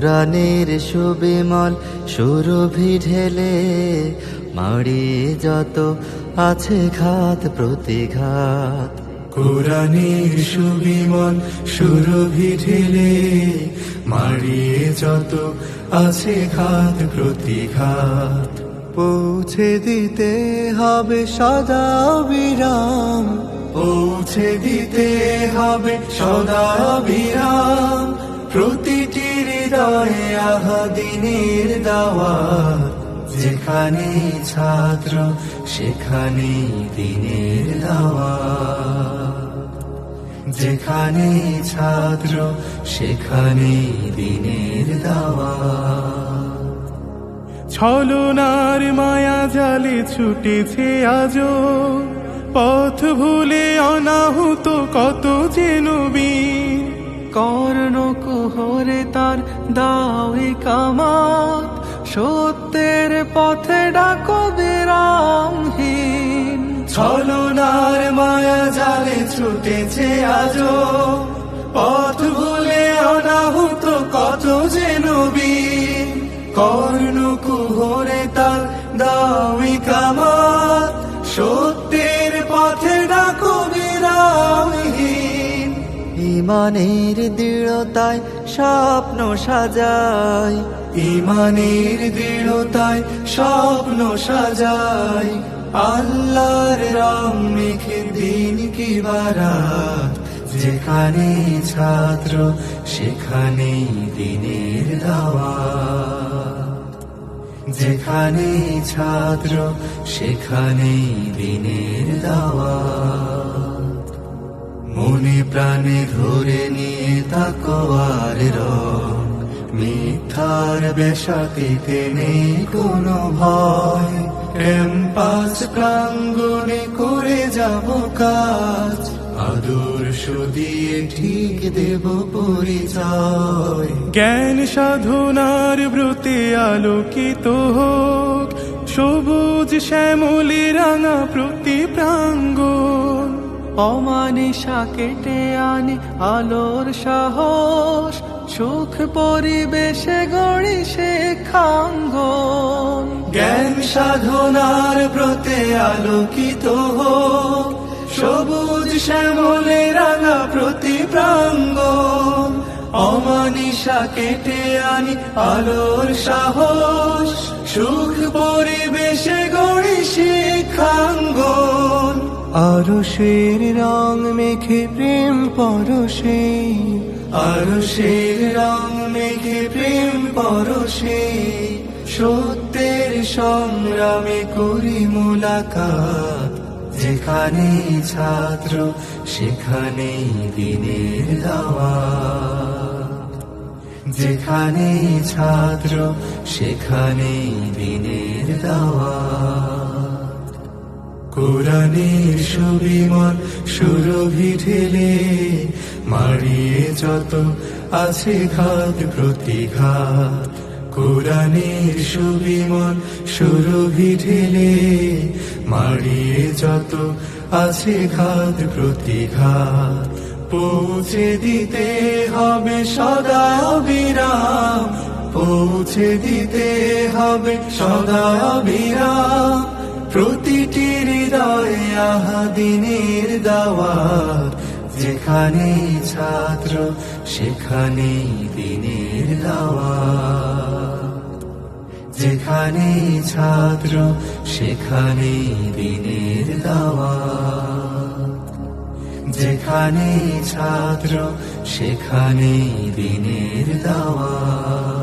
কোরআনের সুবিমল সুরভি ঢেলে মাড়িয়ে যত আছে ঘাত প্রতিঘাত। কোরআনের সুবিমল সুরভি ঢেলে মারিয়ে যত আছে ঘাত প্রতিঘাত। পৌঁছে দিতে হবে সদা বিরাম। পৌঁছে দিতে হবে সদা বিরাম। প্রতিটি হৃদয়ে আহা দিনের দাওয়াত যেখানে ছাত্র, সেখানে দিনের দাওয়াত। যেখানে ছাত্র, সেখানে দিনের দাওয়াত। ছলনার মায়া জালে ছুটেছে আজো পথ ভুলে অনাহুত কত যে নবী। দাওই কামাত সত্যের পথে ডাকো বিরামহীন। ছলনার মায়া জালে ছুটেছে আজো পথ ভুলে অনাহুত কত যে নবী কর্ণ কুহরে তার দাওই কামাত সত্যের পথে ডাকো বিরামহীন। ইমানের দৃঢ়তায় স্বপ্ন সাজায় ইমানের দৃঢ়তায় স্বপ্ন সাজায় আল্লাহর রং মেখে দিন কি বারাত? যেখানে ছাত্র সেখানে দিনের দাওয়াত। যেখানে ছাত্র সেখানে দিনের দাওয়াত। মনে প্রাণে ধরে নিয়ে তাকোয়ার রং মিথ্যার বেশাতিতে নেই কোনো ভয়। ক্যাম্পাস প্রাঙ্গণে করে যাব কাজ। আদর্শ দিয়ে ঠিক দেব পরিচয়। জ্ঞান সাধনার ব্রতে আলোকিত হোক। সবুজ শ্যামলি রাঙা প্রতি প্রাঙ্গণ অমানিসা কেটে আনি, আলোর সাহস, সুখ পরিবেশে গড়ি শেখাঙ্গন জ্ঞান সাধনার ব্রতে আলোকিত সবুজ শ্যামলে রাঙা প্রতি প্রাঙ্গ অমানিসা কেটে আনি, আলোর সাহস, সুখ পরিবেশে গড়ি আরশের রং মেখে প্রেম পরশে। আরশের রং মেঘে প্রেম পরশে। সত্যের সংগ্রামে করি মুলাকাত। যেখানে ছাত্র সেখানে দিনের দাওয়া যেখানে ছাত্র সেখানে দিনের দাওয়াত। কোরআনের সুবিমল সুরভি ঢেলে মারিয়ে যত আছে ঘাত প্রতিঘাত। কোরআনের সুবিমল সুরভি ঢেলে মারিয়ে যত আছে ঘাত প্রতিঘাত। পৌঁছে দিতে হবে সদা বিরাম পৌঁছে দিতে হবে সদা বিরাম প্রতিটি হৃদয়ে দিনের দাওয়াত, যেখানে ছাত্র সেখানে দিনের দাওয়াত। যেখানে ছাত্র সেখানে দিনের দাওয়াত। যেখানে ছাত্র সেখানে দিনের দাওয়াত।